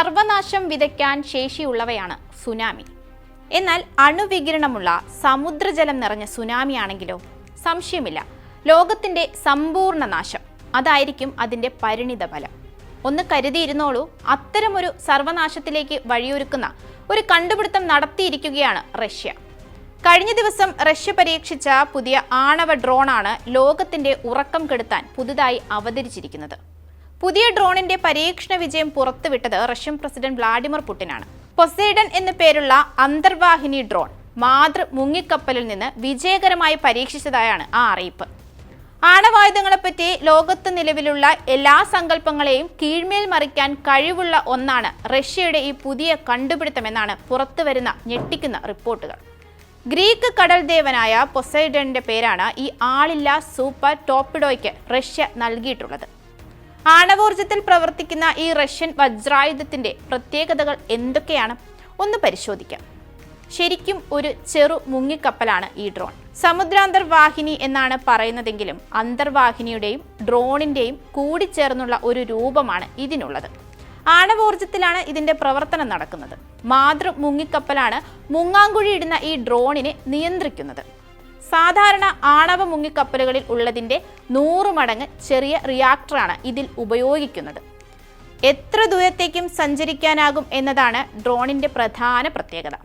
സർവനാശം വിതയ്ക്കാൻ ശേഷിയുള്ളവയാണ് tsunami. എന്നാൽ അണുവികിരണമുള്ള സമുദ്രജലം നിറഞ്ഞ tsunami ആണെങ്കിലോ സംശയമില്ല. ലോകത്തിന്റെ സമ്പൂർണ നാശം. അതായിരിക്കും അതിന്റെ പരിണിത ഫലം. ഒന്ന് കരുതിയിരുന്നോളൂ അത്തരമൊരു സർവനാശത്തിലേക്ക് വഴിയൊരുക്കുന്ന ഒരു കണ്ടുപിടുത്തം നടത്തിയിരിക്കുകയാണ് റഷ്യ. കഴിഞ്ഞ ദിവസം റഷ്യ പരീക്ഷിച്ച പുതിയ ആണവ ഡ്രോണാണ് ലോകത്തിന്റെ ഉറക്കം കെടുത്താൻ പുതുതായി അവതരിച്ചിരിക്കുന്നത്. പുതിയ ഡ്രോണിന്റെ പരീക്ഷണ വിജയം പുറത്തുവിട്ടത് റഷ്യൻ പ്രസിഡന്റ് വ്ളാഡിമിർ പുടിനാണ്. പൊസൈഡൻ എന്നു പേരുള്ള അന്തർവാഹിനി ഡ്രോൺ മാതൃ മുങ്ങിക്കപ്പലിൽ നിന്ന് വിജയകരമായി പരീക്ഷിച്ചതായാണ് ആ അറിയിപ്പ്. ആണവായുധങ്ങളെപ്പറ്റി ലോകത്ത് നിലവിലുള്ള എല്ലാ സങ്കല്പങ്ങളെയും കീഴ്മേൽ മറിക്കാൻ കഴിവുള്ള ഒന്നാണ് റഷ്യയുടെ ഈ പുതിയ കണ്ടുപിടുത്തമെന്നാണ് പുറത്തുവരുന്ന ഞെട്ടിക്കുന്ന റിപ്പോർട്ടുകൾ. ഗ്രീക്ക് കടൽ ദേവനായ പൊസൈഡന്റെ പേരാണ് ഈ ആളില്ലാ സൂപ്പർ ടോപ്പിഡോയ്ക്ക് റഷ്യ നൽകിയിട്ടുള്ളത്. ആണവോർജത്തിൽ പ്രവർത്തിക്കുന്ന ഈ റഷ്യൻ വജ്രായുധത്തിന്റെ പ്രത്യേകതകൾ എന്തൊക്കെയാണ്? ഒന്ന് പരിശോധിക്കാം. ശരിക്കും ഒരു ചെറു മുങ്ങിക്കപ്പലാണ് ഈ ഡ്രോൺ. സമുദ്രാന്തർവാഹിനി എന്നാണ് പറയുന്നതെങ്കിലും അന്തർവാഹിനിയുടെയും ഡ്രോണിന്റെയും കൂടിച്ചേർന്നുള്ള ഒരു രൂപമാണ് ഇതിനുള്ളത്. ആണവോർജത്തിലാണ് ഇതിന്റെ പ്രവർത്തനം നടക്കുന്നത്. മാതൃ മുങ്ങിക്കപ്പലാണ് മുങ്ങാങ്കുഴി ഇടുന്ന ഈ ഡ്രോണിനെ നിയന്ത്രിക്കുന്നത്. സാധാരണ ആണവ മുങ്ങിക്കപ്പലുകളിൽ ഉള്ളതിന്റെ നൂറ് മടങ്ങ് ചെറിയ റിയാക്ടറാണ് ഇതിൽ ഉപയോഗിക്കുന്നത്. എത്ര ദൂരത്തേക്കും സഞ്ചരിക്കാനാകും എന്നതാണ് ഡ്രോണിന്റെ പ്രധാന പ്രത്യേകത.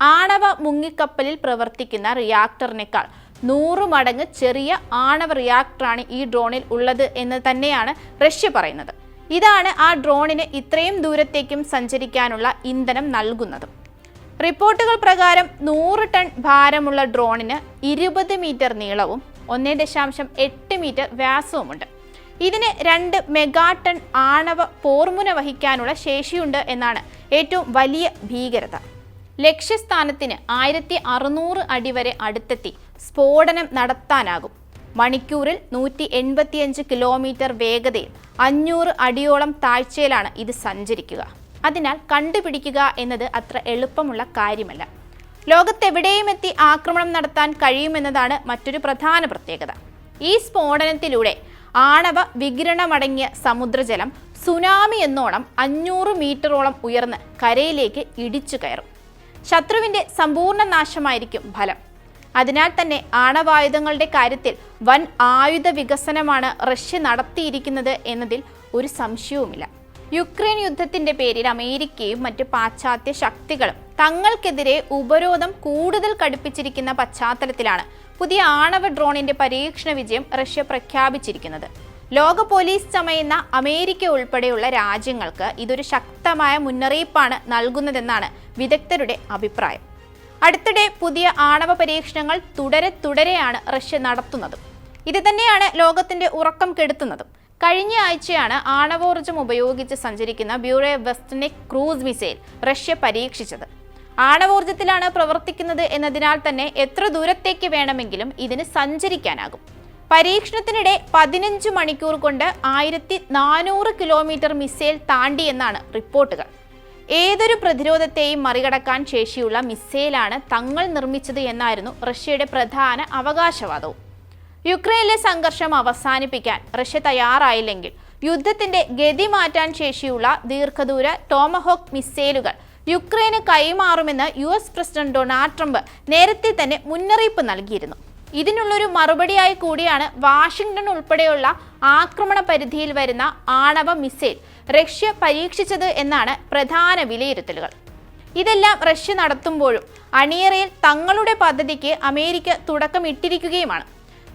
ആണവ മുങ്ങിക്കപ്പലിൽ പ്രവർത്തിക്കുന്ന റിയാക്ടറിനേക്കാൾ നൂറ് മടങ്ങ് ചെറിയ ആണവ റിയാക്ടറാണ് ഈ ഡ്രോണിൽ ഉള്ളത് എന്ന് തന്നെയാണ് റഷ്യ പറയുന്നത്. ഇതാണ് ആ ഡ്രോണിന് ഇത്രയും ദൂരത്തേക്കും സഞ്ചരിക്കാനുള്ള ഇന്ധനം നൽകുന്നതും. റിപ്പോർട്ടുകൾ പ്രകാരം നൂറ് ടൺ ഭാരമുള്ള ഡ്രോണിന് ഇരുപത് മീറ്റർ നീളവും ഒന്നേ ദശാംശം എട്ട് മീറ്റർ വ്യാസവുമുണ്ട്. ഇതിന് രണ്ട് മെഗാ ടൺ ആണവ പോർമുന വഹിക്കാനുള്ള ശേഷിയുണ്ട് എന്നാണ് ഏറ്റവും വലിയ ഭീകരത. ലക്ഷ്യസ്ഥാനത്തിന് ആയിരത്തി അറുന്നൂറ് അടി വരെ അടുത്തെത്തി സ്ഫോടനം നടത്താനാകും. മണിക്കൂറിൽ നൂറ്റി എൺപത്തിയഞ്ച് കിലോമീറ്റർ വേഗതയിൽ അഞ്ഞൂറ് അടിയോളം താഴ്ചയിലാണ് ഇത് സഞ്ചരിക്കുക. അതിനാൽ കണ്ടുപിടിക്കുക എന്നത് അത്ര എളുപ്പമുള്ള കാര്യമല്ല. ലോകത്തെവിടെയും എത്തി ആക്രമണം നടത്താൻ കഴിയുമെന്നതാണ് മറ്റൊരു പ്രധാന പ്രത്യേകത. ഈ സ്ഫോടനത്തിലൂടെ ആണവ വികിരണമടങ്ങിയ സമുദ്രജലം സുനാമി എന്നോണം അഞ്ഞൂറ് മീറ്ററോളം ഉയർന്ന് കരയിലേക്ക് ഇടിച്ചു കയറും. ശത്രുവിന്റെ സമ്പൂർണ നാശമായിരിക്കും ഫലം. അതിനാൽ തന്നെ ആണവായുധങ്ങളുടെ കാര്യത്തിൽ വൻ ആയുധ വികസനമാണ് റഷ്യ നടത്തിയിരിക്കുന്നത് എന്നതിൽ ഒരു സംശയവുമില്ല. യുക്രൈൻ യുദ്ധത്തിന്റെ പേരിൽ അമേരിക്കയും മറ്റ് പാശ്ചാത്യ ശക്തികളും തങ്ങൾക്കെതിരെ ഉപരോധം കൂടുതൽ കടുപ്പിച്ചിരിക്കുന്ന പശ്ചാത്തലത്തിലാണ് പുതിയ ആണവ ഡ്രോണിന്റെ പരീക്ഷണ വിജയം റഷ്യ പ്രഖ്യാപിച്ചിരിക്കുന്നത്. ലോക പോലീസ് ചമയുന്ന അമേരിക്ക ഉൾപ്പെടെയുള്ള രാജ്യങ്ങൾക്ക് ഇതൊരു ശക്തമായ മുന്നറിയിപ്പാണ് നൽകുന്നതെന്നാണ് വിദഗ്ധരുടെ അഭിപ്രായം. അടുത്തിടെ പുതിയ ആണവ പരീക്ഷണങ്ങൾ തുടരെ തുടരെയാണ് റഷ്യ നടത്തുന്നത്. ഇത് തന്നെയാണ് ലോകത്തിന്റെ ഉറക്കം കെടുത്തുന്നതും. കഴിഞ്ഞ ആഴ്ചയാണ് ആണവോർജം ഉപയോഗിച്ച് സഞ്ചരിക്കുന്ന Burevestnik cruise missile Russia പരീക്ഷിച്ചത്. ആണവോർജത്തിലാണ് പ്രവർത്തിക്കുന്നത് എന്നതിനാൽ തന്നെ എത്ര ദൂരത്തേക്ക് വേണമെങ്കിലും ഇതിന് സഞ്ചരിക്കാനാകും. പരീക്ഷണത്തിനിടെ പതിനഞ്ച് മണിക്കൂർ കൊണ്ട് ആയിരത്തി നാനൂറ് കിലോമീറ്റർ മിസൈൽ താണ്ടി എന്നാണ് റിപ്പോർട്ടുകൾ. ഏതൊരു പ്രതിരോധത്തെയും മറികടക്കാൻ ശേഷിയുള്ള മിസൈലാണ് തങ്ങൾ നിർമ്മിച്ചത് എന്നായിരുന്നു റഷ്യയുടെ പ്രധാന അവകാശവാദവും. യുക്രൈനിലെ സംഘർഷം അവസാനിപ്പിക്കാൻ റഷ്യ തയ്യാറായില്ലെങ്കിൽ യുദ്ധത്തിന്റെ ഗതി മാറ്റാൻ ശേഷിയുള്ള ദീർഘദൂര ടോമഹോക്ക് മിസൈലുകൾ യുക്രൈന് കൈമാറുമെന്ന് U S president Donald Trump നേരത്തെ തന്നെ മുന്നറിയിപ്പ് നൽകിയിരുന്നു. ഇതിനുള്ളൊരു മറുപടിയായി കൂടിയാണ് വാഷിംഗ്ടൺ ഉൾപ്പെടെയുള്ള ആക്രമണ പരിധിയിൽ വരുന്ന ആണവ മിസൈൽ റഷ്യ പരീക്ഷിച്ചത് എന്നാണ് പ്രധാന വിലയിരുത്തലുകൾ. ഇതെല്ലാം റഷ്യ നടത്തുമ്പോഴും അണിയറയിൽ തങ്ങളുടെ പദ്ധതിക്ക് America തുടക്കമിട്ടിരിക്കുകയുമാണ്.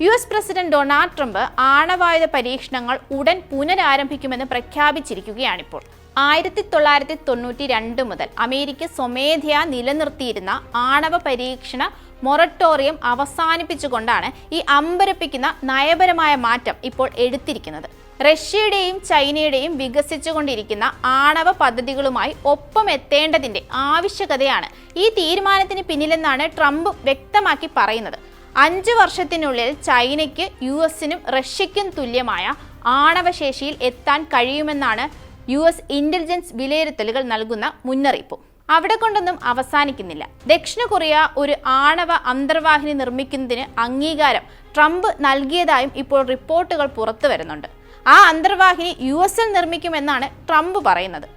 U S president Donald Trump ആണവായുധ പരീക്ഷണങ്ങൾ ഉടൻ പുനരാരംഭിക്കുമെന്ന് പ്രഖ്യാപിച്ചിരിക്കുകയാണിപ്പോൾ. ആയിരത്തി തൊള്ളായിരത്തി തൊണ്ണൂറ്റി രണ്ട് മുതൽ അമേരിക്ക സ്വമേധയാ നിലനിർത്തിയിരുന്ന ആണവ പരീക്ഷണ മൊറട്ടോറിയം അവസാനിപ്പിച്ചുകൊണ്ടാണ് ഈ അമ്പരപ്പിക്കുന്ന നയപരമായ മാറ്റം ഇപ്പോൾ എടുത്തിരിക്കുന്നത്. റഷ്യയുടെയും ചൈനയുടെയും വികസിച്ചുകൊണ്ടിരിക്കുന്ന ആണവ പദ്ധതികളുമായി ഒപ്പം എത്തേണ്ടതിന്റെ ആവശ്യകതയാണ് ഈ തീരുമാനത്തിന് പിന്നിലെന്നാണ് ട്രംപ് വ്യക്തമാക്കി പറയുന്നത്. അഞ്ച് വർഷത്തിനുള്ളിൽ ചൈനയ്ക്ക് യു എസിനും റഷ്യയ്ക്കും തുല്യമായ ആണവശേഷിയിൽ എത്താൻ കഴിയുമെന്നാണ് യു എസ് ഇന്റലിജൻസ് വിലയിരുത്തലുകൾ നൽകുന്ന മുന്നറിയിപ്പ്. അവിടെ കൊണ്ടൊന്നും അവസാനിക്കുന്നില്ല. ദക്ഷിണ കൊറിയ ഒരു ആണവ അന്തർവാഹിനി നിർമ്മിക്കുന്നതിന് അംഗീകാരം ട്രംപ് നൽകിയതായും ഇപ്പോൾ റിപ്പോർട്ടുകൾ പുറത്തു വരുന്നുണ്ട്. ആ അന്തർവാഹിനി യു എസിൽ നിർമ്മിക്കുമെന്നാണ് ട്രംപ് പറയുന്നത്.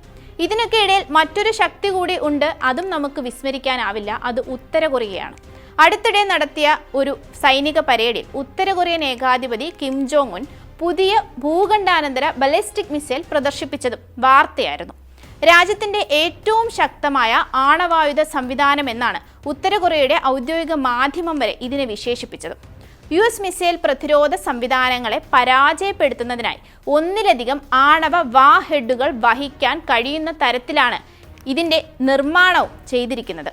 ഇതിനൊക്കെ ഇടയിൽ മറ്റൊരു ശക്തി കൂടി ഉണ്ട്. അതും നമുക്ക് വിസ്മരിക്കാനാവില്ല. അത് ഉത്തര കൊറിയയാണ്. അടുത്തിടെ നടത്തിയ ഒരു സൈനിക പരേഡിൽ ഉത്തര കൊറിയൻ ഏകാധിപതി കിം ജോങ് ഉൻ പുതിയ ഭൂഖണ്ഡാനന്തര ബലിസ്റ്റിക് മിസൈൽ പ്രദർശിപ്പിച്ചതും വാർത്തയായിരുന്നു. രാജ്യത്തിന്റെ ഏറ്റവും ശക്തമായ ആണവായുധ സംവിധാനം എന്നാണ് ഉത്തര കൊറിയയുടെ ഔദ്യോഗിക മാധ്യമം വരെ ഇതിനെ വിശേഷിപ്പിച്ചത്. യു എസ് മിസൈൽ പ്രതിരോധ സംവിധാനങ്ങളെ പരാജയപ്പെടുത്തുന്നതിനായി ഒന്നിലധികം ആണവ വാഹെഡുകൾ വഹിക്കാൻ കഴിയുന്ന തരത്തിലാണ് ഇതിന്റെ നിർമ്മാണവും ചെയ്തിരിക്കുന്നത്.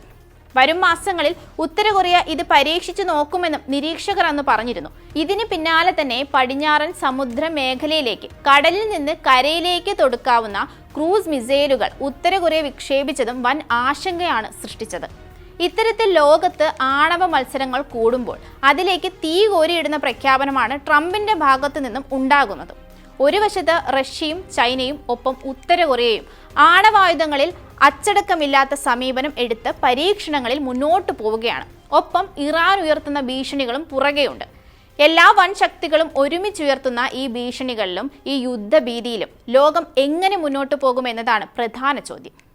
വരും മാസങ്ങളിൽ ഉത്തര കൊറിയ ഇത് പരീക്ഷിച്ചു നോക്കുമെന്നും നിരീക്ഷകർ അന്ന് പറഞ്ഞിരുന്നു. ഇതിന് പിന്നാലെ തന്നെ പടിഞ്ഞാറൻ സമുദ്ര മേഖലയിലേക്ക് കടലിൽ നിന്ന് കരയിലേക്ക് തൊടുക്കാവുന്ന ക്രൂസ് മിസൈലുകൾ ഉത്തര കൊറിയ വിക്ഷേപിച്ചതും വൻ ആശങ്കയാണ് സൃഷ്ടിച്ചത്. ഇത്തരത്തിൽ ലോകത്ത് ആണവ മത്സരങ്ങൾ കൂടുമ്പോൾ അതിലേക്ക് തീ കോരിയിടുന്ന പ്രഖ്യാപനമാണ് ട്രംപിന്റെ ഭാഗത്തു നിന്നും ഉണ്ടാകുന്നത്. ഒരു വശത്ത് റഷ്യയും ചൈനയും ഒപ്പം ഉത്തര കൊറിയയും. ആണവായുധങ്ങളിൽ അച്ചടക്കമില്ലാത്ത സമീപനം എടുത്ത് പരീക്ഷണങ്ങളിൽ മുന്നോട്ട് പോവുകയാണ്. ഒപ്പം ഇറാൻ ഉയർത്തുന്ന ഭീഷണികളും പുറകെയുണ്ട്. എല്ലാ വൻ ശക്തികളും ഒരുമിച്ചുയർത്തുന്ന ഈ ഭീഷണികളിലും ഈ യുദ്ധഭീതിയിലും ലോകം എങ്ങനെ മുന്നോട്ട് പോകുമെന്നതാണ് പ്രധാന ചോദ്യം.